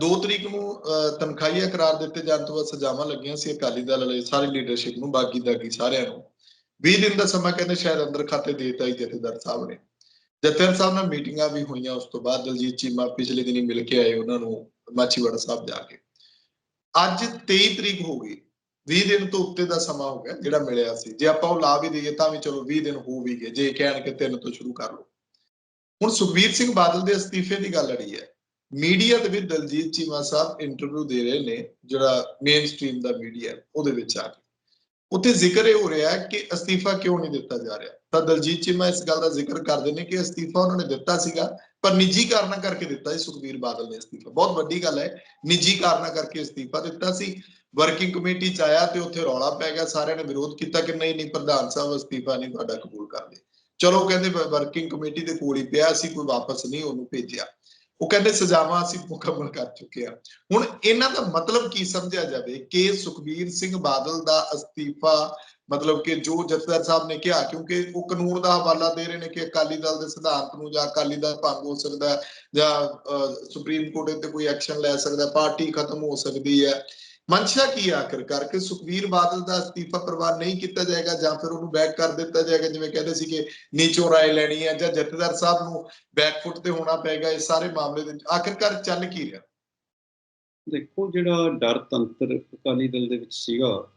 2 ਤਰੀਕ ਨੂੰ ਅਹ, ਤਨਖਾਹੀਆ ਕਰਾਰ ਦਿੱਤੇ ਜਾਣ ਤੋਂ ਬਾਅਦ ਸਜ਼ਾਵਾਂ ਲੱਗੀਆਂ ਸੀ ਅਕਾਲੀ ਦਲ ਵਾਲੇ ਸਾਰੀ ਲੀਡਰਸ਼ਿਪ ਨੂੰ ਬਾਗੀ ਦਾਗੀ ਸਾਰਿਆਂ ਨੂੰ। 20 ਦਿਨ ਦਾ ਸਮਾਂ ਕਹਿੰਦੇ ਸ਼ਾਇਦ ਅੰਦਰ ਖਾਤੇ ਦੇਤਾ ਹੀ ਜਥੇਦਾਰ ਸਾਹਿਬ ਨੇ। ਜਥੇਦਾਰ ਸਾਹਿਬ ਨਾਲ ਮੀਟਿੰਗਾਂ ਵੀ ਹੋਈਆਂ ਉਸ ਤੋਂ ਬਾਅਦ ਦਲਜੀਤ ਚੀਮਾ ਪਿਛਲੇ ਦਿਨੀ ਮਿਲ ਕੇ ਆਏ ਉਹਨਾਂ ਨੂੰ ਮਾਚੀਵਾੜਾ ਸਾਹਿਬ ਜਾ ਕੇ। ਅੱਜ 23 ਤਰੀਕ ਹੋ ਗਈ। 20 ਦਿਨ ਤੋਂ ਉੱਤੇ ਦਾ ਸਮਾਂ ਹੋ ਗਿਆ ਜਿਹੜਾ ਮਿਲਿਆ ਸੀ। ਜੇ ਆਪਾਂ ਉਹ ਲਾ ਵੀ ਦਈਏ ਤਾਂ ਵੀ ਚਲੋ 20 ਦਿਨ ਹੋ ਵੀ ਗਏ। ਜੇ ਕਹਿਣ ਕਿ ਤਿੰਨ ਤੋਂ ਸ਼ੁਰੂ ਕਰ ਲਓ। ਹੁਣ ਸੁਖਬੀਰ ਸਿੰਘ ਬਾਦਲ ਦੇ ਅਸਤੀਫੇ ਦੀ ਗੱਲ ਅੜੀ ਹੈ ਮੀਡੀਆ ਦੇ ਵਿੱਚ ਦਲਜੀਤ ਚੀਮਾ ਸਾਹਿਬ ਇੰਟਰਵਿਊ ਦੇ ਰਹੇ ਨੇ, ਜਿਹੜਾ ਮੇਨ ਸਟ੍ਰੀਮ ਦਾ ਮੀਡੀਆ ਉਹਦੇ ਵਿੱਚ ਆ ਕੇ। ਉੱਥੇ ਜ਼ਿਕਰ ਇਹ ਹੋ ਰਿਹਾ ਕਿ ਅਸਤੀਫਾ ਕਿਉਂ ਨਹੀਂ ਦਿੱਤਾ ਜਾ ਰਿਹਾ? ਤਾਂ ਦਲਜੀਤ ਚੀਮਾ ਇਸ ਗੱਲ ਦਾ ਜ਼ਿਕਰ ਕਰਦੇ ਨੇ ਕਿ ਅਸਤੀਫਾ ਉਹਨਾਂ ਨੇ ਦਿੱਤਾ ਸੀਗਾ, ਪਰ ਨਿੱਜੀ ਕਾਰਨਾਂ ਕਰਕੇ ਦਿੱਤਾ ਸੀ, ਸੁਖਬੀਰ ਬਾਦਲ ਨੇ ਅਸਤੀਫਾ। ਬਹੁਤ ਵੱਡੀ ਗੱਲ ਹੈ, ਨਿੱਜੀ ਕਾਰਨਾਂ ਕਰਕੇ ਅਸਤੀਫਾ ਦਿੱਤਾ ਸੀ। ਵਰਕਿੰਗ ਕਮੇਟੀ ਚ ਆਇਆ ਤੇ ਉੱਥੇ ਰੌਲਾ ਪੈ ਗਿਆ, ਸਾਰਿਆਂ ਨੇ ਵਿਰੋਧ ਕੀਤਾ ਕਿ ਨਹੀਂ ਨਹੀਂ, ਪ੍ਰਧਾਨ ਸਾਹਿਬ ਅਸਤੀਫਾ ਨਹੀਂ ਤੁਹਾਡਾ ਕਬੂਲ ਕਰਦੇ। ਚਲੋ ਕਹਿੰਦੇ ਵਰਕਿੰਗ ਕਮੇਟੀ ਦੇ ਕੋਲ ਹੀ ਪਿਆ ਸੀ ਕੋਈ ਵਾਪਸ ਨਹੀਂ ਉਹਨੂੰ ਭੇਜਿਆ। ਉਹ ਕਹਿੰਦੇ ਸਜ਼ਾਵਾਂ ਅਸੀਂ ਮੁਕੰਮਲ ਕਰ ਚੁੱਕੇ ਆ ਹੁਣ ਇਹਨਾਂ ਦਾ ਮਤਲਬ ਕੀ ਸਮਝਿਆ ਜਾਵੇ? ਕਿ ਸੁਖਬੀਰ ਸਿੰਘ ਬਾਦਲ ਦਾ ਅਸਤੀਫਾ, ਮਤਲਬ ਕਿ ਜੋ ਜਥੇਦਾਰ ਸਾਹਿਬ ਨੇ ਕਿਹਾ, ਕਿਉਂਕਿ ਉਹ ਕਾਨੂੰਨ ਦਾ ਹਵਾਲਾ ਦੇ ਰਹੇ ਨੇ ਕਿ ਅਕਾਲੀ ਦਲ ਦੇ ਸਿਧਾਂਤ ਨੂੰ ਜਾਂ ਅਕਾਲੀ ਦਲ ਭੰਗ ਹੋ ਸਕਦਾ ਜਾਂ ਸੁਪਰੀਮ ਕੋਰਟ ਤੇ ਕੋਈ ਐਕਸ਼ਨ ਲੈ ਸਕਦਾ ਪਾਰਟੀ ਖਤਮ ਹੋ ਸਕਦੀ ਹੈ। ਮਨਸ਼ਾ ਕੀ ਹੈ ਆਖਿਰਕਾਰ ਕਿ ਬਾਦਲ ਦਾ ਅਸਤੀਫਾ ਪ੍ਰਵਾਨ ਨਹੀਂ ਕੀਤਾ ਜਾਏਗਾ ਜਾਂ ਫਿਰ ਉਹਨੂੰ ਬੈਕ ਕਰ ਦਿੱਤਾ ਜਾਏਗਾ, ਜਿਵੇਂ ਕਹਿੰਦੇ ਸੀ ਕਿ ਨੀਚੋਂ ਰਾਏ ਲੈਣੀ ਹੈ ਜਾਂ ਜਥੇਦਾਰ ਸਾਹਿਬ ਨੂੰ ਬੈਕਫੁੱਟ ਤੇ ਹੋਣਾ ਪਏਗਾ ਇਸ ਸਾਰੇ ਮਾਮਲੇ ਦੇ ਵਿੱਚ। ਚੱਲ ਕੀ ਰਿਹਾ? ਦੇਖੋ, ਜਿਹੜਾ ਡਰ ਤੰਤਰ ਅਕਾਲੀ ਦਲ ਦੇ ਵਿੱਚ ਸੀਗਾ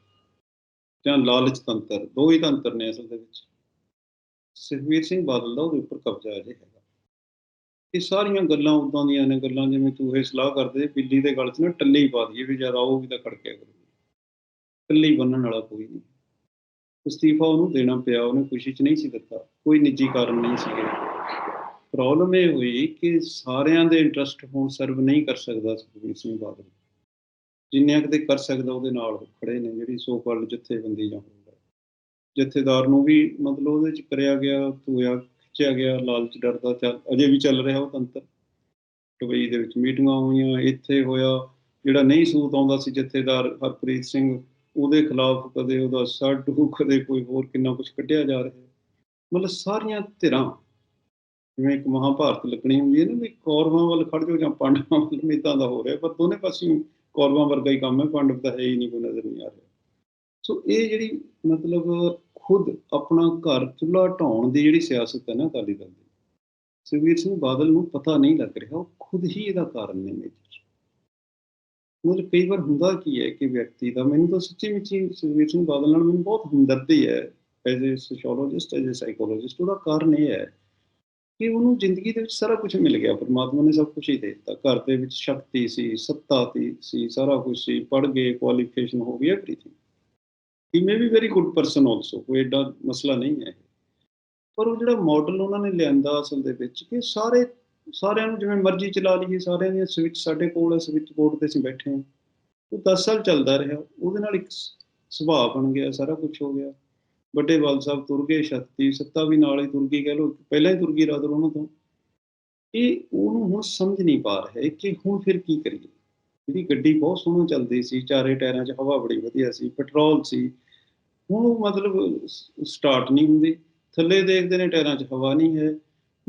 ਜਾਂ ਲਾਲਚ ਤੰਤਰ, ਦੋ ਹੀ ਤੰਤਰ ਨੇ ਅਸਲ ਦੇ ਵਿੱਚ। ਸੁਖਬੀਰ ਸਿੰਘ ਬਾਦਲ ਦਾ ਉਹਦੇ ਉੱਪਰ ਕਬਜ਼ਾ ਅਜੇ ਹੈਗਾ। ਇਹ ਸਾਰੀਆਂ ਗੱਲਾਂ ਉਦਾਂ ਦੀਆਂ ਨੇ, ਗੱਲਾਂ ਜਿਵੇਂ ਤੂੰ ਇਹ ਸਲਾਹ ਕਰਦੇ, ਬਿੱਲੀ ਦੇ ਗਲ 'ਚ ਨਾ ਟੱਲੀ ਪਾ ਦਈਏ ਵੀ ਜਦ ਆਊਗੀ ਤਾਂ ਖੜਕਿਆ ਕਰੂਗੀ ਟੱਲੀ ਬੰਨਣ ਵਾਲਾ ਕੋਈ ਨਹੀਂ। ਅਸਤੀਫਾ ਉਹਨੂੰ ਦੇਣਾ ਪਿਆ, ਉਹਨੇ ਖੁਸ਼ੀ 'ਚ ਨਹੀਂ ਸੀ ਦਿੱਤਾ। ਕੋਈ ਨਿੱਜੀ ਕਾਰਨ ਨਹੀਂ ਸੀਗੇ ਪ੍ਰੋਬਲਮ ਇਹ ਹੋਈ ਕਿ ਸਾਰਿਆਂ ਦੇ ਇੰਟਰਸਟ ਹੁਣ ਸਰਵ ਨਹੀਂ ਕਰ ਸਕਦਾ ਸੁਖਬੀਰ ਸਿੰਘ ਬਾਦਲ। ਜਿੰਨੇ ਕਿਤੇ ਕਰ ਸਕਦਾ ਉਹਦੇ ਨਾਲ ਖੜੇ ਨੇ, ਜਿਹੜੀ ਸੋ ਕਾਲ ਜਥੇਬੰਦੀ ਜਾਂ ਹੁੰਦਾ ਜਥੇਦਾਰ ਨੂੰ ਵੀ ਮਤਲਬ ਉਹਦੇ ਚ ਕਰਿਆ ਗਿਆ, ਧੋਇਆ ਖਿੱਚਿਆ ਗਿਆ, ਲਾਲਚ ਡਰਦਾ ਚੱਲ, ਅਜੇ ਵੀ ਚੱਲ ਰਿਹਾ ਉਹ ਤੰਤਰ। ਦੁਬਈ ਦੇ ਵਿੱਚ ਮੀਟਿੰਗਾਂ ਹੋਈਆਂ, ਇੱਥੇ ਹੋਇਆ, ਜਿਹੜਾ ਨਹੀਂ ਸੂਤ ਆਉਂਦਾ ਸੀ ਜਥੇਦਾਰ ਹਰਪ੍ਰੀਤ ਸਿੰਘ, ਉਹਦੇ ਖਿਲਾਫ ਕਦੇ ਉਹਦਾ ਸਾਡੂ ਕਦੇ ਕੋਈ ਹੋਰ ਕਿੰਨਾ ਕੁਝ ਕੱਢਿਆ ਜਾ ਰਿਹਾ। ਮਤਲਬ ਸਾਰੀਆਂ ਧਿਰਾਂ, ਜਿਵੇਂ ਇੱਕ ਮਹਾਭਾਰਤ ਲੱਗਣੀ ਹੁੰਦੀ ਹੈ ਨਾ, ਵੀ ਕੌਰਵਾਂ ਵੱਲ ਖੜ ਜਾਓ ਜਾਂ ਪਾਂਡਵਾਂ ਵੱਲ ਮਿੱਦਾਂ ਦਾ ਹੋ ਰਿਹਾ, ਪਰ ਦੋਨੇ ਪਾਸੇ ਕੌਰਵਾਂ ਵਰਗਾ ਹੀ ਕੰਮ ਹੈ, ਪਾਂਡਵ ਤਾਂ ਹੈ ਹੀ ਨਹੀਂ, ਕੋਈ ਨਜ਼ਰ ਨਹੀਂ ਆ ਰਿਹਾ। ਸੋ ਇਹ ਜਿਹੜੀ ਮਤਲਬ ਖੁਦ ਆਪਣਾ ਘਰ ਚੁੱਲ੍ਹਾ ਢਾਉਣ ਦੀ ਜਿਹੜੀ ਸਿਆਸਤ ਹੈ ਨਾ ਅਕਾਲੀ ਦਲ ਦੀ, ਸੁਖਬੀਰ ਸਿੰਘ ਬਾਦਲ ਨੂੰ ਪਤਾ ਨਹੀਂ ਲੱਗ ਰਿਹਾ, ਉਹ ਖੁਦ ਹੀ ਇਹਦਾ ਕਾਰਨ ਨੇ ਮੇਜਰ ਮਤਲਬ ਕਈ ਵਾਰ ਹੁੰਦਾ ਕੀ ਹੈ ਕਿ ਵਿਅਕਤੀ ਦਾ, ਮੈਨੂੰ ਤਾਂ ਸੱਚੀ ਮੁੱਚੀ ਸੁਖਬੀਰ ਸਿੰਘ ਬਾਦਲ ਨਾਲ ਮੈਨੂੰ ਬਹੁਤ ਹਮਦਰਦੀ ਹੈ as a sociologist as a psychologist ਉਹਦਾ ਕਾਰਨ ਇਹ ਹੈ ਕਿ ਉਹਨੂੰ ਜ਼ਿੰਦਗੀ ਦੇ ਵਿੱਚ ਸਾਰਾ ਕੁਝ ਮਿਲ ਗਿਆ, ਪਰਮਾਤਮਾ ਨੇ ਸਭ ਕੁਝ ਹੀ ਦੇ ਦਿੱਤਾ। ਘਰ ਦੇ ਵਿੱਚ ਸ਼ਕਤੀ ਸੀ, ਸੱਤਾ ਸੀ, ਸਾਰਾ ਕੁਝ ਸੀ, ਪੜ੍ਹ ਗਏ ਕੁਆਲੀਫਿਕੇਸ਼ਨ ਹੋ ਗਈ ਐਵਰੀਥਿੰਗ ਹੀ ਮੇ ਵੀ ਵੈਰੀ ਗੁੱਡ ਪਰਸਨ ਆਲਸੋ ਕੋਈ ਐਡਾ ਮਸਲਾ ਨਹੀਂ ਹੈ। ਪਰ ਉਹ ਜਿਹੜਾ ਮਾਡਲ ਉਹਨਾਂ ਨੇ ਲਿਆਂਦਾ ਅਸਲ ਦੇ ਵਿੱਚ ਕਿ ਸਾਰੇ, ਸਾਰਿਆਂ ਨੂੰ ਜਿਵੇਂ ਮਰਜ਼ੀ ਚਲਾ ਲਈਏ, ਸਾਰਿਆਂ ਦੀਆਂ ਸਵਿਚ ਸਾਡੇ ਕੋਲ ਹੈ ਸਵਿਚ ਬੋਰਡ ਤੇ ਅਸੀਂ ਬੈਠੇ ਹਾਂ। ਉਹ 10 ਸਾਲ ਚੱਲਦਾ ਰਿਹਾ, ਉਹਦੇ ਨਾਲ ਇੱਕ ਸੁਭਾਅ ਬਣ ਗਿਆ, ਸਾਰਾ ਕੁਝ ਹੋ ਗਿਆ। ਵੱਡੇ ਵਾਲ ਸਾਹਿਬ ਤੁਰ ਗਏ ਸ਼ਕਤੀ ਸੱਤਾ ਵੀ ਨਾਲ ਹੀ ਤੁਰ ਗਈ ਕਹਿ ਲੋ ਪਹਿਲਾਂ ਹੀ ਤੁਰ ਗਈ ਰਾਦਰ ਉਹਨਾਂ ਤੋਂ। ਇਹ ਉਹਨੂੰ ਹੁਣ ਸਮਝ ਨਹੀਂ ਪਾ ਰਿਹਾ ਕਿ ਹੁਣ ਫਿਰ ਕੀ ਕਰੀਏ? ਜਿਹੜੀ ਗੱਡੀ ਬਹੁਤ ਸੋਹਣੀ ਚੱਲਦੀ ਸੀ, ਚਾਰੇ ਟਾਇਰਾਂ 'ਚ ਹਵਾ ਬੜੀ ਵਧੀਆ ਸੀ, ਪੈਟਰੋਲ ਸੀ। ਹੁਣ ਉਹ ਮਤਲਬ ਸਟਾਰਟ ਨਹੀਂ ਹੁੰਦੀ, ਥੱਲੇ ਦੇਖਦੇ ਨੇ ਟਾਇਰਾਂ 'ਚ ਹਵਾ ਨਹੀਂ ਹੈ।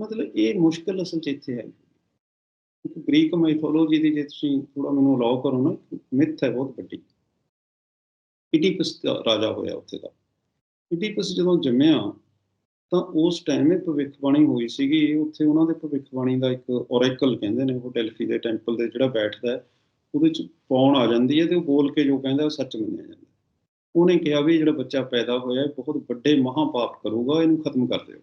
ਮਤਲਬ ਇਹ ਮੁਸ਼ਕਲ ਅਸਲ 'ਚ ਇੱਥੇ ਹੈ। ਇੱਕ ਗ੍ਰੀਕ ਮਾਈਥੋਲੋਜੀ ਦੀ ਜੇ ਤੁਸੀਂ ਥੋੜਾ ਮੈਨੂੰ ਅਲਾਉ ਕਰੋ ਨਾ ਮਿੱਥ ਹੈ ਬਹੁਤ ਵੱਡੀ। ਇਡੀਪਸ ਰਾਜਾ ਹੋਇਆ ਉੱਥੇ ਦਾ। ਇਡੀਪਸ ਜਦੋਂ ਜੰਮਿਆ, ਤਾਂ ਉਸ ਟਾਈਮ ਇਹ ਭਵਿੱਖਬਾਣੀ ਹੋਈ ਸੀਗੀ। ਉੱਥੇ ਉਹਨਾਂ ਦੇ ਭਵਿੱਖਬਾਣੀ ਦਾ ਇੱਕ ਔਰੇਕਲ ਕਹਿੰਦੇ ਨੇ, ਉਹ ਡੈਲਫੀ ਦੇ ਟੈਂਪਲ ਦੇ ਜਿਹੜਾ ਬੈਠਦਾ ਉਹਦੇ ਚ ਪੌਣ ਆ ਜਾਂਦੀ ਹੈ ਤੇ ਉਹ ਬੋਲ ਕੇ ਜੋ ਕਹਿੰਦਾ ਉਹ ਸੱਚ ਮੰਨਿਆ ਜਾਂਦਾ ਉਹਨੇ ਕਿਹਾ ਵੀ ਜਿਹੜਾ ਬੱਚਾ ਪੈਦਾ ਹੋਇਆ, ਇਹ ਬਹੁਤ ਵੱਡੇ ਮਹਾਪਾਪ ਕਰੂਗਾ, ਇਹਨੂੰ ਖਤਮ ਕਰ ਦਿਓ।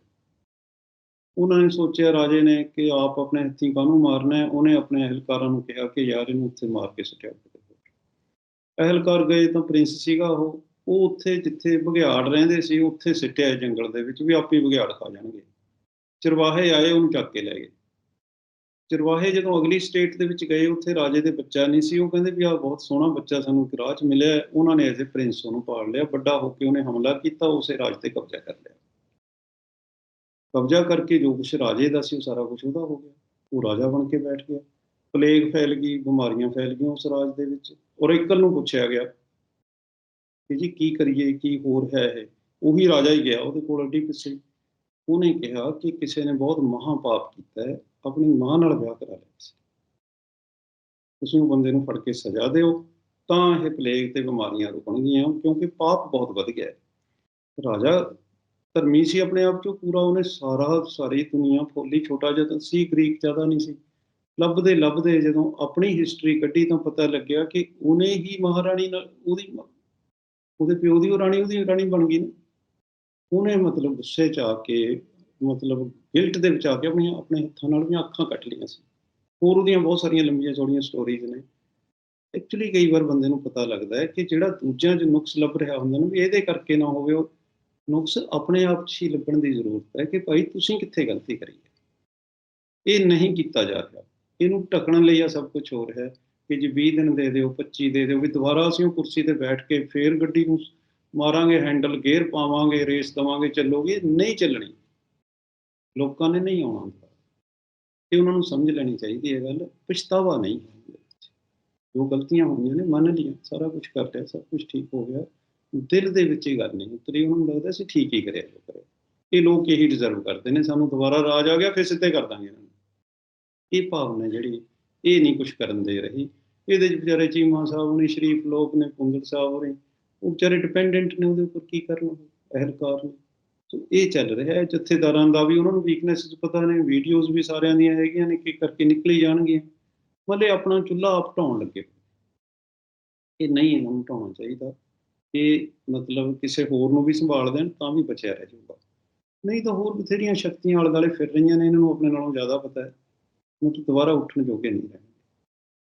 ਉਹਨਾਂ ਨੇ ਸੋਚਿਆ, ਰਾਜੇ ਨੇ ਕਿ ਆਪ ਆਪਣੇ ਹੱਥੀਂ ਕਾਹਨੂੰ ਮਾਰਨਾ ਹੈ? ਉਹਨੇ ਆਪਣੇ ਅਹਿਲਕਾਰਾਂ ਨੂੰ ਕਿਹਾ ਕਿ ਯਾਰ, ਇਹਨੂੰ ਉੱਥੇ ਮਾਰ ਕੇ ਸੁੱਟਿਆ ਅਹਿਲਕਾਰ ਗਏ ਤਾਂ ਪ੍ਰਿੰਸ ਸੀਗਾ ਉਹ। ਉਹ ਉੱਥੇ ਜਿੱਥੇ ਬਘਿਆੜ ਰਹਿੰਦੇ ਸੀ, ਉੱਥੇ ਸਿੱਟਿਆ ਜੰਗਲ ਦੇ ਵਿੱਚ ਵੀ ਆਪੇ ਬਘਿਆੜ ਖਾ ਜਾਣਗੇ। ਚਰਵਾਹੇ ਆਏ, ਉਹਨੂੰ ਚੱਕ ਕੇ ਲੈ ਗਏ। ਚਰਵਾਹੇ ਜਦੋਂ ਅਗਲੀ ਸਟੇਟ ਦੇ ਵਿੱਚ ਗਏ, ਉੱਥੇ ਰਾਜੇ ਦੇ ਬੱਚਾ ਨਹੀਂ ਸੀ, ਉਹ ਕਹਿੰਦੇ ਵੀ ਆਹ ਬਹੁਤ ਸੋਹਣਾ ਬੱਚਾ ਸਾਨੂੰ ਇੱਕ ਰਾਜ 'ਚ ਮਿਲਿਆ ਉਹਨਾਂ ਨੇ ਐਜ਼ ਪ੍ਰਿੰਸ ਉਹਨੂੰ ਪਾਲ ਲਿਆ, ਵੱਡਾ ਹੋ ਕੇ ਉਹਨੇ ਹਮਲਾ ਕੀਤਾ, ਉਸੇ ਰਾਜ ਤੇ ਕਬਜ਼ਾ ਕਰ ਲਿਆ। ਕਬਜ਼ਾ ਕਰਕੇ ਜੋ ਕੁਛ ਰਾਜੇ ਦਾ ਸੀ, ਉਹ ਸਾਰਾ ਕੁਝ ਉਹਦਾ ਹੋ ਗਿਆ। ਉਹ ਰਾਜਾ ਬਣ ਕੇ ਬੈਠ ਗਿਆ। ਪਲੇਗ ਫੈਲ ਗਈ, ਬਿਮਾਰੀਆਂ ਫੈਲ ਗਈਆਂ ਉਸ ਰਾਜ ਦੇ ਵਿੱਚ। ਔਰ ਇਕਲ ਨੂੰ ਪੁੱਛਿਆ ਗਿਆ ਕਿ ਜੀ ਕੀ ਕਰੀਏ, ਕੀ ਹੋਰ ਹੈ ਇਹ? ਉਹੀ ਰਾਜਾ ਹੀ ਗਿਆ, ਉਹਦੇ ਕੋਲ ਅੱਡੀ ਪਿੱਛੇ ਉਹਨੇ ਕਿਹਾ ਕਿ ਕਿਸੇ ਨੇ ਬਹੁਤ ਮਹਾ ਪਾਪ ਕੀਤਾ ਹੈ। ਆਪਣੀ ਮਾਂ ਨਾਲ ਵਿਆਹ ਕਰਾ ਲਿਆ ਸੀ। ਤੁਸੀਂ ਉਹ ਬੰਦੇ ਨੂੰ ਫੜ ਕੇ ਸਜ਼ਾ ਦਿਓ, ਤਾਂ ਇਹ ਪਲੇਗ ਤੇ ਬਿਮਾਰੀਆਂ ਰੁਕਣਗੀਆਂ ਕਿਉਂਕਿ ਪਾਪ ਬਹੁਤ ਵੱਧ ਗਿਆ। ਰਾਜਾ ਧਰਮੀ ਸੀ ਆਪਣੇ ਆਪ ਚੋਂ ਪੂਰਾ ਉਹਨੇ ਸਾਰਾ, ਸਾਰੀ ਦੁਨੀਆ ਫੋਲੀ, ਛੋਟਾ ਜਿਹਾ ਤਾਂ ਸੀ, ਗ੍ਰੀਕ ਜ਼ਿਆਦਾ ਨਹੀਂ ਸੀ। ਲੱਭਦੇ ਲੱਭਦੇ ਜਦੋਂ ਆਪਣੀ ਹਿਸਟਰੀ ਕੱਢੀ ਤਾਂ ਪਤਾ ਲੱਗਿਆ ਕਿ ਉਹਨੇ ਹੀ ਮਹਾਰਾਣੀ ਨਾਲ, ਉਹਦੀ ਉਹਦੇ ਪਿਓ ਦੀ ਉਹ ਰਾਣੀ, ਉਹਦੀ ਰਾਣੀ ਬਣ ਗਈ ਨਾ। ਉਹਨੇ ਮਤਲਬ ਗੁੱਸੇ ਚ ਆ ਕੇ ਮਤਲਬ ਗਿਲਟ ਦੇ ਵਿੱਚ ਆ ਕੇ ਆਪਣੀਆਂ, ਆਪਣੇ ਹੱਥਾਂ ਨਾਲ ਵੀ ਅੱਖਾਂ ਕੱਟ ਲਈਆਂ ਸੀ। ਹੋਰ ਉਹਦੀਆਂ ਬਹੁਤ ਸਾਰੀਆਂ ਲੰਬੀਆਂ ਚੌੜੀਆਂ ਸਟੋਰੀਜ਼ ਨੇ। ਐਕਚੁਅਲੀ ਕਈ ਵਾਰ ਬੰਦੇ ਨੂੰ ਪਤਾ ਲੱਗਦਾ ਹੈ ਕਿ ਜਿਹੜਾ ਦੂਜਿਆਂ 'ਚ ਨੁਕਸ ਲੱਭ ਰਿਹਾ ਹੁੰਦਾ ਨਾ, ਵੀ ਇਹਦੇ ਕਰਕੇ ਨਾ ਹੋਵੇ, ਉਹ ਨੁਕਸ ਆਪਣੇ ਆਪ 'ਚ ਹੀ ਲੱਭਣ ਦੀ ਜ਼ਰੂਰਤ ਹੈ ਕਿ ਭਾਈ ਤੁਸੀਂ ਕਿੱਥੇ ਗਲਤੀ ਕਰੀ ਹੈ? ਇਹ ਨਹੀਂ ਕੀਤਾ ਜਾ ਰਿਹਾ। ਇਹਨੂੰ ਢੱਕਣ ਲਈ ਆ ਸਭ ਕੁਝ ਹੋ ਰਿਹਾ ਹੈ ਕਿ ਜੀ 20 ਦਿਨ ਦੇ ਦਿਓ 25 ਦੇ ਦਿਓ, ਵੀ ਦੁਬਾਰਾ ਅਸੀਂ ਉਹ ਕੁਰਸੀ ਤੇ ਬੈਠ ਕੇ ਫੇਰ ਗੱਡੀ ਨੂੰ ਮਾਰਾਂਗੇ ਹੈਂਡਲ ਗੇਅਰ ਪਾਵਾਂਗੇ ਰੇਸ ਦਵਾਂਗੇ, ਚੱਲੋਗੇ, ਨਹੀਂ ਚੱਲਣੀ। ਲੋਕਾਂ ਨੇ ਨਹੀਂ ਆਉਣਾ ਹੁੰਦਾ। ਤੇ ਉਹਨਾਂ ਨੂੰ ਸਮਝ ਲੈਣੀ ਚਾਹੀਦੀ ਹੈ ਗੱਲ, ਪਛਤਾਵਾ ਨਹੀਂ ਜੋ ਗਲਤੀਆਂ ਹੋਈਆਂ ਨੇ, ਮੰਨ ਲਈਆਂ, ਸਾਰਾ ਕੁਝ ਕਰ ਲਿਆ, ਸਭ ਕੁਝ ਠੀਕ ਹੋ ਗਿਆ। ਦਿਲ ਦੇ ਵਿੱਚ ਇਹ ਗੱਲ ਨਹੀਂ ਉਤਰੀ, ਉਹਨਾਂ ਨੂੰ ਲੱਗਦਾ ਸੀ ਠੀਕ ਹੀ ਕਰਿਆ, ਜੋ ਕਰਿਆ। ਇਹ ਲੋਕ ਇਹੀ ਡਿਜ਼ਰਵ ਕਰਦੇ ਨੇ, ਸਾਨੂੰ ਦੁਬਾਰਾ ਰਾਜ ਆ ਗਿਆ, ਫਿਰ ਸਿੱਧੇ ਕਰ ਦਾਂਗੇ ਇਹਨਾਂ ਨੂੰ। ਇਹ ਭਾਵਨਾ ਜਿਹੜੀ, ਇਹ ਨਹੀਂ ਕੁਝ ਕਰਨ ਦੇ ਰਹੀ। ਇਹਦੇ ਚ ਵਿਚਾਰੇ ਚੀਮਾ ਸਾਹਿਬ ਨੇ ਸ਼ਰੀਫ ਲੋਕ ਨੇ ਪੁੰਗਲ ਸਾਹਿਬ ਨੇ ਉਹ ਵਿਚਾਰੇ ਡਿਪੈਂਡੈਂਟ ਨੇ, ਉਹਦੇ ਉੱਪਰ ਕੀ ਕਰਨਾ? ਅਹਿਲਕਾਰ ਨੇ। ਸੋ ਇਹ ਚੱਲ ਰਿਹਾ ਹੈ। ਜਥੇਦਾਰਾਂ ਦਾ ਵੀ, ਉਹਨਾਂ ਨੂੰ ਵੀਕਨੈਸਸ ਪਤਾ ਨੇ ਵੀਡੀਓਜ਼ ਵੀ ਸਾਰਿਆਂ ਦੀਆਂ ਹੈਗੀਆਂ ਨੇ, ਕਿ ਕਰਕੇ ਨਿਕਲੀ ਜਾਣਗੀਆਂ। ਮਤਲਬ ਆਪਣਾ ਚੁੱਲ੍ਹਾ ਆਪ ਢਾਉਣ ਲੱਗੇ। ਇਹ ਨਹੀਂ ਇਹਨਾਂ ਨੂੰ ਢਾਉਣਾ ਚਾਹੀਦਾ। ਇਹ ਮਤਲਬ ਕਿਸੇ ਹੋਰ ਨੂੰ ਵੀ ਸੰਭਾਲ ਦੇਣ, ਤਾਂ ਵੀ ਬਚਿਆ ਰਹਿ ਜਾਊਗਾ। ਨਹੀਂ ਤਾਂ ਹੋਰ ਬਥੇਰੀਆਂ ਸ਼ਕਤੀਆਂ ਆਲੇ ਦੁਆਲੇ ਫਿਰ ਰਹੀਆਂ ਨੇ, ਇਹਨਾਂ ਨੂੰ ਆਪਣੇ ਨਾਲੋਂ ਜ਼ਿਆਦਾ ਪਤਾ ਹੈ। ਮਤਲਬ ਦੁਬਾਰਾ ਉੱਠਣ ਜੋਗੇ ਨਹੀਂ ਰਹਿਣਗੇ।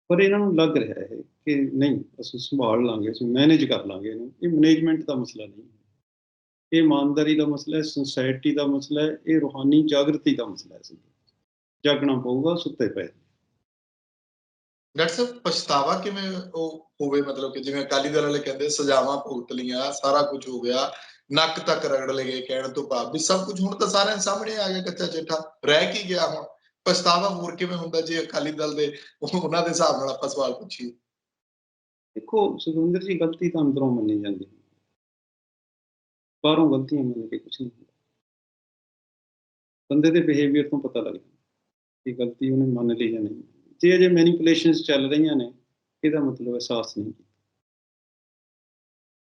ਪਰ ਇਹਨਾਂ ਨੂੰ ਲੱਗ ਰਿਹਾ ਹੈ ਕਿ ਨਹੀਂ, ਅਸੀਂ ਸੰਭਾਲ ਲਾਂਗੇ, ਅਸੀਂ ਮੈਨੇਜ ਕਰ ਲਾਂਗੇ ਇਹਨੂੰ। ਇਹ ਮੈਨੇਜਮੈਂਟ ਦਾ ਮਸਲਾ ਨਹੀਂ ਹੈ। ਇਹ ਇਮਾਨਦਾਰੀ ਦਾ ਮਸਲਾ ਹੈ ਸੁਸਾਇਟੀ ਦਾ ਮਸਲਾ ਹੈ ਇਹ ਰੂਹਾਨੀ ਜਾਗਰਤੀ ਦਾ ਮਸਲਾ ਹੈ ਜਾਗਣਾ ਪਊਗਾ ਸੁੱਤੇ ਪਏ। ਡਾਕਟਰ ਸਾਹਿਬ ਪਛਤਾਵਾ ਕਿਵੇਂ ਉਹ ਹੋਵੇ? ਮਤਲਬ ਕਿ ਜਿਵੇਂ ਅਕਾਲੀ ਦਲ ਵਾਲੇ ਕਹਿੰਦੇ ਸਜ਼ਾਵਾਂ ਭੁਗਤ ਲੀਆਂ ਸਾਰਾ ਕੁਝ ਹੋ ਗਿਆ ਨੱਕ ਤੱਕ ਰਗੜ ਲਏ ਕਹਿਣ ਤੋਂ ਭਾਵ ਵੀ ਸਭ ਕੁਝ ਹੁਣ ਤਾਂ ਸਾਰਿਆਂ ਸਾਹਮਣੇ ਆ ਗਿਆ ਕੱਚਾ ਚਿੱਠਾ ਰਹਿ ਕੀ ਗਿਆ ਹੁਣ? ਪਛਤਾਵਾ ਹੋਰ ਕਿਵੇਂ ਹੁੰਦਾ ਜੇ ਅਕਾਲੀ ਦਲ ਦੇ ਉਹ- ਉਹਨਾਂ ਦੇ ਹਿਸਾਬ ਨਾਲ ਆਪਾਂ ਸਵਾਲ ਪੁੱਛੀਏ? ਦੇਖੋ ਸੁਖਵਿੰਦਰ ਜੀ ਗਲਤੀ ਤਾਂ ਅੰਦਰੋਂ ਮੰਨੀ ਜਾਂਦੀ ਹੈ। ਬਾਹਰੋਂ ਗਲਤੀਆਂ ਮਿਲ ਕੇ ਕੁਝ ਨਹੀਂ ਹੁੰਦਾ। ਬੰਦੇ ਦੇ ਬਿਹੇਵੀਅਰ ਤੋਂ ਪਤਾ ਲੱਗ ਜਾਂਦਾ ਕਿ ਗਲਤੀ ਉਹਨੇ ਮੰਨ ਲਈ ਜਾਂ ਨਹੀਂ। ਜੇ ਅਜੇ ਮੈਨੀਪੂਲੇਸ਼ਨਸ ਚੱਲ ਰਹੀਆਂ ਨੇ, ਇਹਦਾ ਮਤਲਬ ਅਹਿਸਾਸ ਨਹੀਂ ਕੀਤਾ।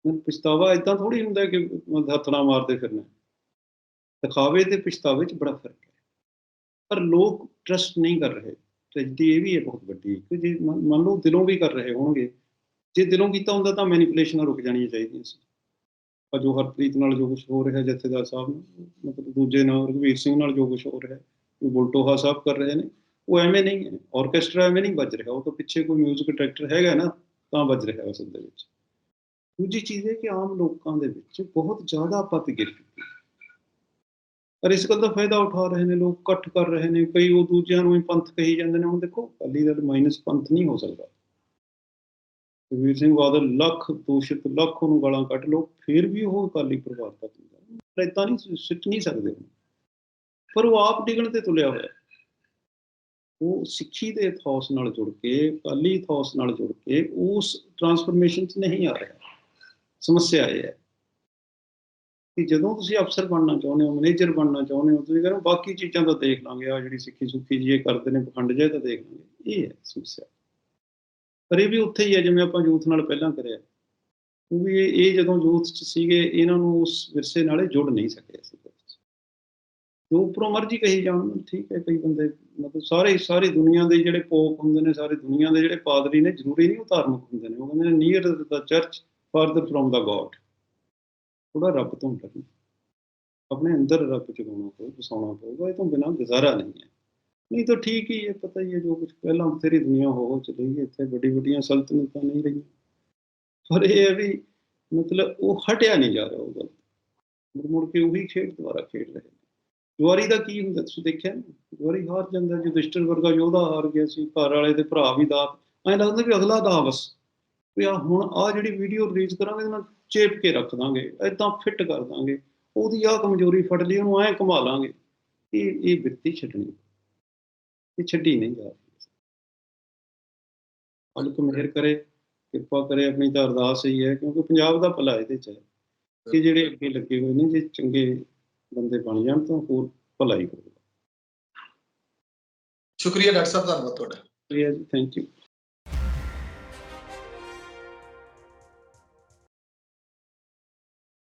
ਹੁਣ ਪਛਤਾਵਾ ਇਦਾਂ ਥੋੜੀ ਹੁੰਦਾ ਕਿ ਹੱਥਣਾ ਮਾਰਦੇ ਫਿਰਨਾ। ਦਿਖਾਵੇ ਤੇ ਪਛਤਾਵੇ 'ਚ ਬੜਾ ਫ਼ਰਕ ਹੈ। ਪਰ ਲੋਕ ਟਰਸਟ ਨਹੀਂ ਕਰ ਰਹੇ। ਟ੍ਰੈਜਡੀ ਇਹ ਵੀ ਹੈ ਬਹੁਤ ਵੱਡੀ। ਕਿ ਜੇ ਮੰਨ ਲਓ ਦਿਲੋਂ ਵੀ ਕਰ ਰਹੇ ਹੋਣਗੇ। ਜੇ ਦਿਲੋਂ ਕੀਤਾ ਹੁੰਦਾ ਤਾਂ ਮੈਨੀਪੂਲੇਸ਼ਨਾਂ ਰੁਕ ਜਾਣੀਆਂ ਚਾਹੀਦੀਆਂ ਸੀ। ਜੋ ਹਰਪ੍ਰੀਤ ਨਾਲ ਜੋ ਕੁਝ ਹੋ ਰਿਹਾ ਜਥੇਦਾਰ ਸਾਹਿਬ ਨਾਲ ਮਤਲਬ ਦੂਜੇ ਨਾਲ ਰਘਵੀਰ ਸਿੰਘ ਨਾਲ ਜੋ ਕੁਝ ਹੋ ਰਿਹਾ, ਜੋ ਬੁਲਟੋਹਾ ਸਾਹਿਬ ਕਰ ਰਹੇ ਨੇ, ਉਹ ਐਵੇਂ ਨਹੀਂ ਹੈ ਆਰਕੈਸਟਰਾ ਐਵੇਂ ਨਹੀਂ ਵੱਜ ਰਿਹਾ, ਉਹ ਤਾਂ ਪਿੱਛੇ ਕੋਈ 뮤직 ਡਾਇਰੈਕਟਰ ਹੈਗਾ ਨਾ, ਤਾਂ ਵੱਜ ਰਿਹਾ ਉਸ ਦੇ ਵਿੱਚ। ਦੂਜੀ ਚੀਜ਼ ਹੈ ਕਿ ਆਮ ਲੋਕਾਂ ਦੇ ਵਿੱਚ ਬਹੁਤ ਜ਼ਿਆਦਾ ਪਤ ਗਿਰ ਚੁੱਕੀ ਪਰ ਇਸ ਗੱਲ ਦਾ ਫਾਇਦਾ ਉਠਾ ਰਹੇ ਨੇ ਲੋਕ, ਇਕੱਠ ਕਰ ਰਹੇ ਨੇ, ਕਈ ਉਹ ਦੂਜਿਆਂ ਨੂੰ ਹੀ ਪੰਥ ਕਹੀ ਜਾਂਦੇ ਨੇ, ਹੁਣ ਦੇਖੋ, ਅਕਾਲੀ ਦਲ ਮਾਈਨਸ ਪੰਥ ਨਹੀਂ ਹੋ ਸਕਦਾ। ਸੁਖਬੀਰ ਸਿੰਘ ਬਾਦਲ, ਲੱਖ ਦੂਸ਼ਿਤ ਲੱਖ ਉਹਨੂੰ ਗਾਲਾਂ ਕੱਢ ਲੋ ਫਿਰ ਵੀ ਉਹ ਅਕਾਲੀ ਪਰਿਵਾਰ ਦਾ ਬੰਦਾ ਇਦਾਂ ਨਹੀਂ ਸਿੱਟ ਨਹੀਂ ਸਕਦੇ। ਪਰ ਉਹ ਆਪ ਡਿਗਣ ਤੇ ਤੁਲਿਆ ਹੋਇਆ। ਉਹ ਸਿੱਖੀ ਦੇ ਇਥੋਸ ਨਾਲ ਜੁੜ ਕੇ, ਅਕਾਲੀ ਇਥੋਸ ਨਾਲ ਜੁੜ ਕੇ, ਉਸ ਟਰਾਂਸਫਰਮੇਸ਼ਨ 'ਚ ਨਹੀਂ ਆ ਰਿਹਾ। ਸਮੱਸਿਆ ਇਹ ਹੈ ਕਿ ਜਦੋਂ ਤੁਸੀਂ ਅਫਸਰ ਬਣਨਾ ਚਾਹੁੰਦੇ ਹੋ, ਮੈਨੇਜਰ ਬਣਨਾ ਚਾਹੁੰਦੇ ਹੋ, ਤੁਸੀਂ ਕਹਿੰਦੇ ਬਾਕੀ ਚੀਜ਼ਾਂ ਤਾਂ ਦੇਖ ਲਾਂਗੇ ਆ ਜਿਹੜੀ ਸਿੱਖੀ ਸੁੱਖੀ ਜੀ ਇਹ ਕਰਦੇ ਨੇ, ਪਖੰਡ ਜਾਏ ਤਾਂ ਦੇਖ ਲਾਂਗੇ। ਇਹ ਹੈ ਸਮੱਸਿਆ। ਪਰ ਇਹ ਵੀ ਉੱਥੇ ਹੀ ਹੈ ਜਿਵੇਂ ਆਪਾਂ ਯੂਥ ਨਾਲ ਪਹਿਲਾਂ ਕਰਿਆ। ਕਿਉਂਕਿ ਇਹ ਜਦੋਂ ਯੂਥ 'ਚ ਸੀਗੇ, ਇਹਨਾਂ ਨੂੰ ਉਸ ਵਿਰਸੇ ਨਾਲੇ ਜੁੜ ਨਹੀਂ ਸਕੇ ਅਸੀਂ ਜੋ ਉੱਪਰੋਂ ਮਰਜ਼ੀ ਕਹੀ ਜਾਣ, ਠੀਕ ਹੈ, ਕਈ ਬੰਦੇ ਮਤਲਬ ਸਾਰੇ ਸਾਰੀ ਦੁਨੀਆ ਦੇ ਜਿਹੜੇ ਪੋਪ ਹੁੰਦੇ ਨੇ, ਸਾਰੀ ਦੁਨੀਆ ਦੇ ਜਿਹੜੇ ਪਾਦਰੀ ਨੇ, ਜ਼ਰੂਰੀ ਨਹੀਂ ਉਹ ਧਾਰਮਿਕ ਹੁੰਦੇ ਨੇ। ਉਹ ਕਹਿੰਦੇ ਨੇ near the church farther from the God ਥੋੜਾ ਰੱਬ ਤੋਂ ਡਰਨਾ। ਆਪਣੇ ਅੰਦਰ ਰੱਬ ਜਗਾਉਣਾ ਪਊ, ਵਸਾਉਣਾ ਪਊਗਾ, ਇਹ ਤੋਂ ਬਿਨਾਂ ਗੁਜ਼ਾਰਾ ਨਹੀਂ ਹੈ। ਨਹੀਂ ਤਾਂ ਠੀਕ ਹੀ ਹੈ, ਪਤਾ ਹੀ ਹੈ ਜੋ ਕੁਝ ਪਹਿਲਾਂ ਬਥੇਰੀ ਦੁਨੀਆ ਹੋ ਹੋ ਚਲੀ ਗਈ, ਇੱਥੇ ਵੱਡੀ ਵੱਡੀਆਂ ਸਲਤਨਤਾਂ ਨਹੀਂ ਰਹੀਆਂ। ਪਰ ਇਹ ਹੈ ਵੀ ਮਤਲਬ ਉਹ ਹਟਿਆ ਨਹੀਂ ਜਾ ਰਿਹਾ ਉਹ ਗੱਲ। ਮੁੜ ਮੁੜ ਕੇ ਉਹੀ ਖੇਡ ਦੁਬਾਰਾ ਖੇਡ ਰਹੇ ਨੇ। ਜੁਆਰੀ ਦਾ ਕੀ ਹੁੰਦਾ ਤੁਸੀਂ ਦੇਖਿਆ ਨਾ? ਜੁਆਰੀ ਹਾਰ ਜਾਂਦਾ, ਯੁਧਿਸ਼ਟਰ ਵਰਗਾ ਯੋਧਾ ਹਾਰ ਗਿਆ ਸੀ, ਘਰ ਵਾਲੇ ਦੇ ਭਰਾ ਵੀ ਦਾ ਐਂ ਲੱਗਦਾ ਵੀ ਅਗਲਾ ਦਾ ਬਸ। ਵੀ ਆ ਹੁਣ ਆ ਜਿਹੜੀ ਵੀਡੀਓ ਰਿਲੀਜ਼ ਕਰਾਂਗੇ ਇਹਦੇ ਨਾਲ ਚੇਪ ਕੇ ਰੱਖ ਦਾਂਗੇ ਐਦਾਂ ਫਿੱਟ ਕਰ ਦਾਂਗੇ। ਉਹਦੀ ਆ ਕਮਜ਼ੋਰੀ ਫੜ ਲਈ, ਉਹਨੂੰ ਐਂ ਘੁਮਾ ਲਾਂਗੇ। ਇਹ ਇਹ ਬਿਰਤੀ ਛੱਡਣੀ। ਇਹ ਛੱਡੀ ਨਹੀਂ ਜਾ ਰਹੀ। ਮਾਲਕ ਮਿਹਰ ਕਰੇ ਕਿਰਪਾ ਕਰੇ ਆਪਣੀ ਤਾਂ ਅਰਦਾਸ ਹੀ ਹੈ ਕਿਉਂਕਿ ਪੰਜਾਬ ਦਾ ਭਲਾ ਇਹਦੇ ਚ ਹੈ। ਕਿ ਜਿਹੜੇ ਅੱਗੇ ਲੱਗੇ ਹੋਏ ਨੇ ਜੇ ਚੰਗੇ ਬੰਦੇ ਬਣ ਜਾਣ ਤਾਂ ਹੋਰ ਭਲਾ ਹੀ ਹੋਊਗਾ। ਸ਼ੁਕਰੀਆ ਡਾਕਟਰ ਸਾਹਿਬ ਧੰਨਵਾਦ ਤੁਹਾਡਾ। ਜੀ ਥੈਂਕ ਯੂ